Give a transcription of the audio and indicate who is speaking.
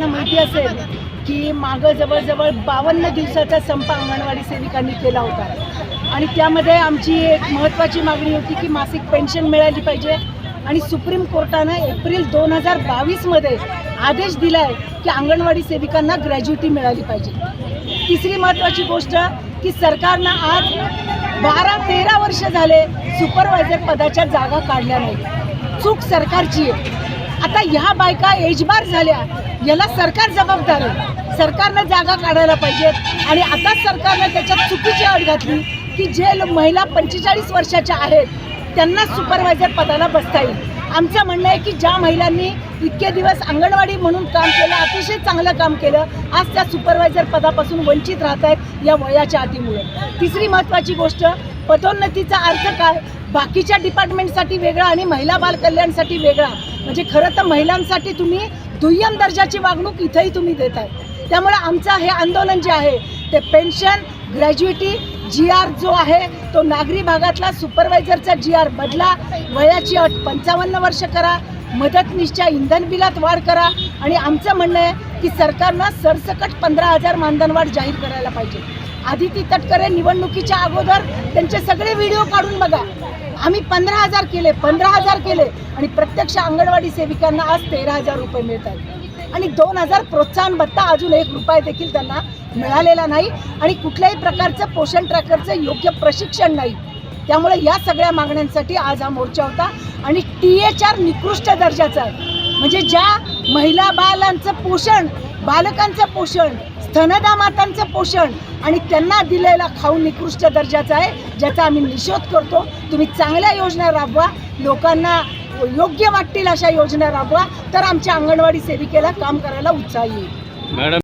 Speaker 1: सगळ्यांना माहिती असेल की मागं जवळजवळ बावन्न दिवसाचा संप अंगणवाडी सेविकांनी केला होता. आणि त्यामध्ये आमची एक महत्त्वाची मागणी होती की मासिक पेन्शन मिळाली पाहिजे. आणि सुप्रीम कोर्टानं एप्रिल दोन हजार बावीसमध्ये आदेश दिला आहे की अंगणवाडी सेविकांना ग्रॅज्युटी मिळाली पाहिजे. तिसरी महत्त्वाची गोष्ट की सरकारनं आज बारा तेरा वर्ष झाले सुपरवायझर पदाच्या जागा काढल्या नाही चूक सरकारची आहे. आता ह्या बायका एजबार झाल्या याला सरकार जबाबदार आहे. सरकारनं जागा काढायला पाहिजेत आणि आता सरकारनं त्याच्यात चुकीची अट घातली की जे महिला पंचेचाळीस वर्षाच्या आहेत त्यांना सुपरवायझर पदाला बसता येईल. आमचं म्हणणं आहे की ज्या महिलांनी इतके दिवस अंगणवाडी म्हणून काम केलं अतिशय चांगलं काम केलं आज त्या सुपरवायझर पदापासून वंचित राहत आहेत या वयाच्या अटीमुळे. तिसरी महत्त्वाची गोष्ट पदोन्नतीचा अर्थ काय? बाकीच्या डिपार्टमेंटसाठी वेगळा आणि महिला बाल कल्याणसाठी वेगळा. म्हणजे खरं तर महिलांसाठी तुम्ही दुय्यम दर्जाची वागणूक इथंही तुम्ही देत आहे त्यामुळे आमचं हे आंदोलन जे आहे ते पेन्शन ग्रॅज्युएटी जी आर जो आहे तो नागरी भागातला सुपरवायझरचा जी आर बदला. वयाची अट पंचावन्न वर्ष करा. मदतनीसच्या इंधन बिलात वाढ करा. आणि आमचं म्हणणं आहे की सरकारनं सरसकट पंधरा हजार मानधन वाढ जाहीर करायला पाहिजे. आदिती तटकरे निवडणुकीच्या अगोदर त्यांचे सगळे व्हिडिओ काढून बघा. आम्ही पंधरा हजार केले पंधरा हजार केले. आणि प्रत्यक्ष अंगणवाडी सेविकांना आज तेरा हजार रुपये मिळतात. आणि दोन हजार प्रोत्साहन भत्ता अजून एक रुपया देखील त्यांना मिळालेला नाही आणि कुठल्याही प्रकारचं पोषण ट्रॅकरचं योग्य प्रशिक्षण नाही. त्यामुळे या सगळ्या मागण्यांसाठी आज हा मोर्चा होता आणि टी एच आर निकृष्ट दर्जाचा आहे. म्हणजे ज्या महिला बालांचं पोषण बालकांचं पोषण स्तनदा मातांचं पोषण आणि त्यांना दिलेला खाऊ निकृष्ट दर्जाचा आहे ज्याचा आम्ही निषेध करतो. तुम्ही चांगल्या योजना राबवा. लोकांना योग्य वाटतील अशा योजना राबवा तर आमच्या अंगणवाडी सेविकेला काम करायला उत्साह येईल.
Speaker 2: मॅडम